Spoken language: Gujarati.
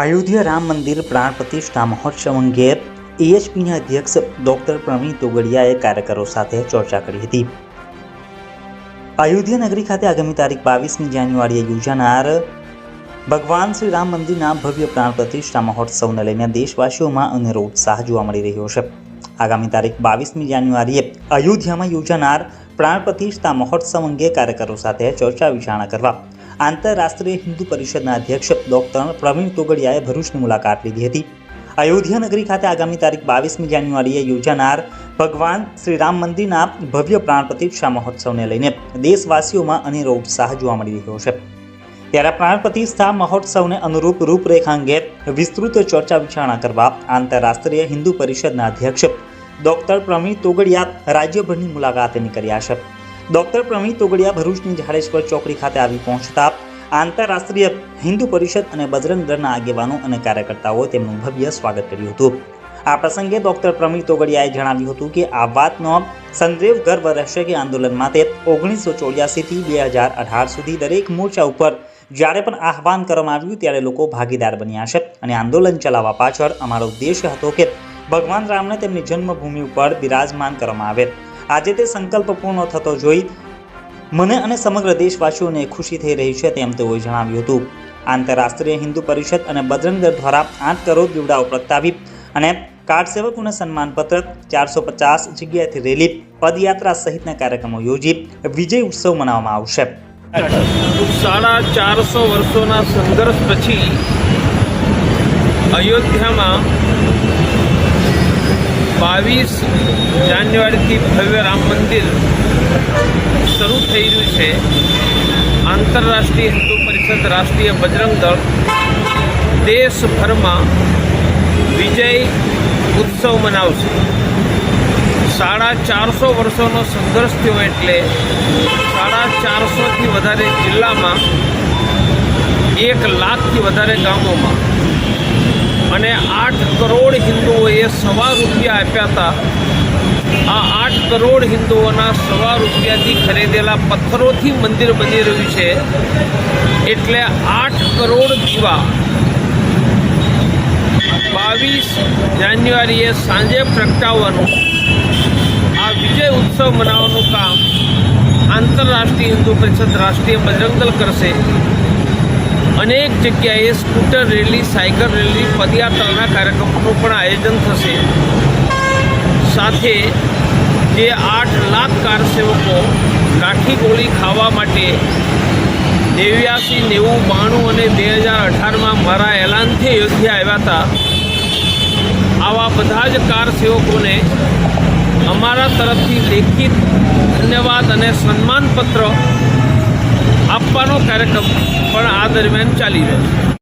અયોધ્યા રામ મંદિર પ્રાણ પ્રતિષ્ઠા મહોત્સવ અંગે એએચપીના અધ્યક્ષ ડોક્ટર પ્રવીણ તોગડિયાએ કાર્યકરો સાથે ચર્ચા કરી હતી. અયોધ્યા નગરી ખાતે આગામી તારીખ બાવીસમી જાન્યુઆરીએ યોજાનાર ભગવાન શ્રી રામ મંદિરના ભવ્ય પ્રાણ પ્રતિષ્ઠા મહોત્સવને લઈને દેશવાસીઓમાં અનેરો ઉત્સાહ જોવા મળી રહ્યો છે. આગામી તારીખ બાવીસમી જાન્યુઆરીએ અયોધ્યામાં યોજાનાર પ્રાણ પ્રતિષ્ઠા મહોત્સવ અંગે કાર્યકરો સાથે ચર્ચા વિચારણા કરવા આંતરરાષ્ટ્રીય હિન્દુ પરિષદના અધ્યક્ષ ડોક્ટર પ્રવીણ તોગડિયાએ ભરૂચની મુલાકાત લીધી હતી. અયોધ્યા નગરી ખાતે આગામી તારીખ બાવીસમી જાન્યુઆરીએ યોજાનાર ભગવાન શ્રી રામ મંદિરના ભવ્ય પ્રાણ પ્રતિષ્ઠા મહોત્સવને લઈને દેશવાસીઓમાં અનેરો ઉત્સાહ જોવા મળી રહ્યો છે. ત્યારે પ્રાણ પ્રતિષ્ઠા મહોત્સવને અનુરૂપ રૂપરેખા અંગે વિસ્તૃત ચર્ચા વિચારણા કરવા આંતરરાષ્ટ્રીય હિન્દુ પરિષદના અધ્યક્ષ ડોક્ટર પ્રવીણ તોગડિયા રાજ્યભરની મુલાકાતે નીકળ્યા છે. ડોક્ટર પ્રવીણ તોગડિયા ભરૂચની જાડેશ્વર ચોકડી ખાતે આવી પહોંચતા આંતરરાષ્ટ્રીય હિન્દુ પરિષદ અને બજરંગ દળના આગેવાનો અને કાર્યકર્તાઓએ તેમનું ભવ્ય સ્વાગત કર્યું હતું. આ પ્રસંગે ડોક્ટર પ્રવીણ તોગડિયાએ જણાવ્યું હતું કે આ વાતનો સંદેવ ગર્વ રહેશે કે આંદોલન માટે ઓગણીસો ચોર્યાસીથી બે હજાર અઢાર સુધી દરેક મોરચા ઉપર જ્યારે પણ આહવાન કરવામાં આવ્યું ત્યારે લોકો ભાગીદાર બન્યા છે અને આંદોલન ચલાવવા પાછળ અમારો ઉદ્દેશ હતો કે ભગવાન રામને તેમની જન્મભૂમિ ઉપર બિરાજમાન કરવામાં આવે. આજે તે સંકલ્પ પૂર્ણ થતો જોઈ મને અને સમગ્ર દેશવાસીઓને ખુશી થઈ રહી છે તેમ તેઓએ જણાવ્યું હતું. આંતરરાષ્ટ્રીય હિન્દુ પરિષદ અને બજરંગ દ્વારા આઠ કરોડ દીવડાઓ પ્રગટાવી અને કાર્ડ સેવકોને સન્માનપત્ર, ચારસો પચાસ જગ્યાએથી રેલી, પદયાત્રા સહિતના કાર્યક્રમો યોજી વિજય ઉત્સવ મનાવવામાં આવશે. સાડા ચારસો વર્ષોના સંઘર્ષ પછી અયોધ્યામાં બાવીસ જાન્યુઆરીથી ભવ્ય રામ મંદિર શરૂ થઈ રહ્યું છે. આંતરરાષ્ટ્રીય હિન્દુ પરિષદ રાષ્ટ્રીય બજરંગ દળ દેશભરમાં વિજય ઉત્સવ મનાવશે. સાડા ચારસો વર્ષોનો સંઘર્ષ થયો એટલે સાડા ચારસોથી વધારે જિલ્લામાં એક લાખથી વધારે ગામોમાં અને આઠ કરોડ હિન્દુઓએ સવા રૂપિયા આપ્યા હતા. આ આઠ કરોડ હિન્દુઓના સવા રૂપિયાથી ખરીદેલા પથ્થરોથી મંદિર બની રહ્યું છે. એટલે આઠ કરોડ દીવા. બાવીસ જાન્યુઆરીએ સાંજે પ્રગટાવવાનું. આ વિજય ઉત્સવ મનાવવાનું કામ આંતરરાષ્ટ્રીય હિન્દુ પરિષદ રાષ્ટ્રીય બજરંગ કરશે. અનેક જગ્યાએ સ્કૂટર રેલી, સાયકલ રેલી પદયાત્રાના કાર્યક્રમોનું પણ આયોજન થશે. સાથે જે આઠ લાખ કાર સેવકો લાઠી ગોળી ખાવા માટે નેવ્યાસી, નેવું, બાણું અને બે હજાર અઢારમાં મારા એલાનથી અયોધ્યા આવ્યા હતા. આવા બધા જ કાર સેવકોને અમારા તરફથી લેખિત ધન્યવાદ અને સન્માનપત્ર આપવાનો કાર્યક્રમ પણ આ દરમિયાન ચાલી રહ્યો છે.